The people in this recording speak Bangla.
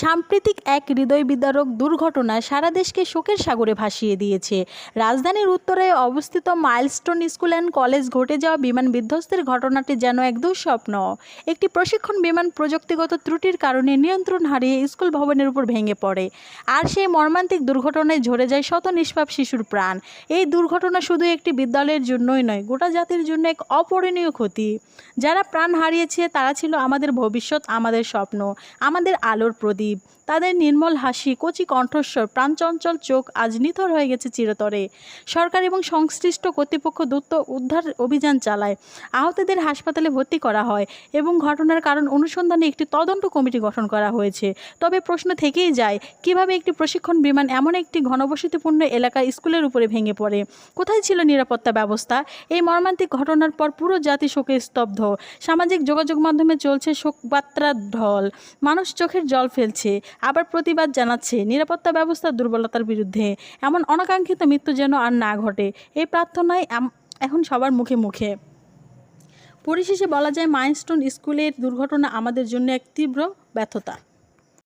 সাম্প্রতিক এক হৃদয় বিদারক দুর্ঘটনা সারা দেশকে শোকের সাগরে ভাসিয়ে দিয়েছে। রাজধানীর উত্তরে অবস্থিত মাইলস্টোন স্কুল অ্যান্ড কলেজ ঘটে যাওয়া বিমান বিধ্বস্তের ঘটনাটি যেন এক দুঃস্বপ্ন। একটি প্রশিক্ষণ বিমান প্রযুক্তিগত ত্রুটির কারণে নিয়ন্ত্রণ হারিয়ে স্কুল ভবনের উপর ভেঙে পড়ে। আর সেই মর্মান্তিক দুর্ঘটনায় ঝরে যায় শত নিষ্পাপ শিশুর প্রাণ। এই দুর্ঘটনা শুধু একটি বিদ্যালয়ের জন্যই নয়, গোটা জাতির জন্য এক অপরণীয় ক্ষতি। যারা প্রাণ হারিয়েছে, তারা ছিল আমাদের ভবিষ্যৎ, আমাদের স্বপ্ন, আমাদের আলোর প্রদীপ। তাদের নির্মল হাসি, কচি কণ্ঠস্বর, প্রাণচঞ্চল চোখ আজ নিথর হয়ে গেছে চিরতরে। সরকার এবং সংশ্লিষ্ট কর্তৃপক্ষ দ্রুত উদ্ধার অভিযান চালায়। আহতদের হাসপাতালে ভর্তি করা হয় এবং ঘটনার কারণ অনুসন্ধানে একটি তদন্ত কমিটি গঠন করা হয়েছে। তবে প্রশ্ন থেকেই যায়, কীভাবে একটি প্রশিক্ষণ বিমান এমন একটি ঘনবসতিপূর্ণ এলাকা স্কুলের উপরে ভেঙে পড়ে? কোথায় ছিল নিরাপত্তা ব্যবস্থা? এই মর্মান্তিক ঘটনার পর পুরো জাতি শোকে স্তব্ধ। সামাজিক যোগাযোগ মাধ্যমে চলছে শোকবার্তার ঢল। মানুষ চোখের জল ফেলছে। আবার প্রতিবাদ জানাচ্ছে নিরাপত্তা ব্যবস্থা দুর্বলতার বিরুদ্ধে। এমন অনাকাঙ্ক্ষিত মৃত্যু যেন আর না ঘটে, এই প্রার্থনায় এখন সবার মুখে মুখে। পরিশেষে বলা যায় মাইনস্টোন স্কুলের দুর্ঘটনা আমাদের জন্য এক তীব্র ব্যর্থতা।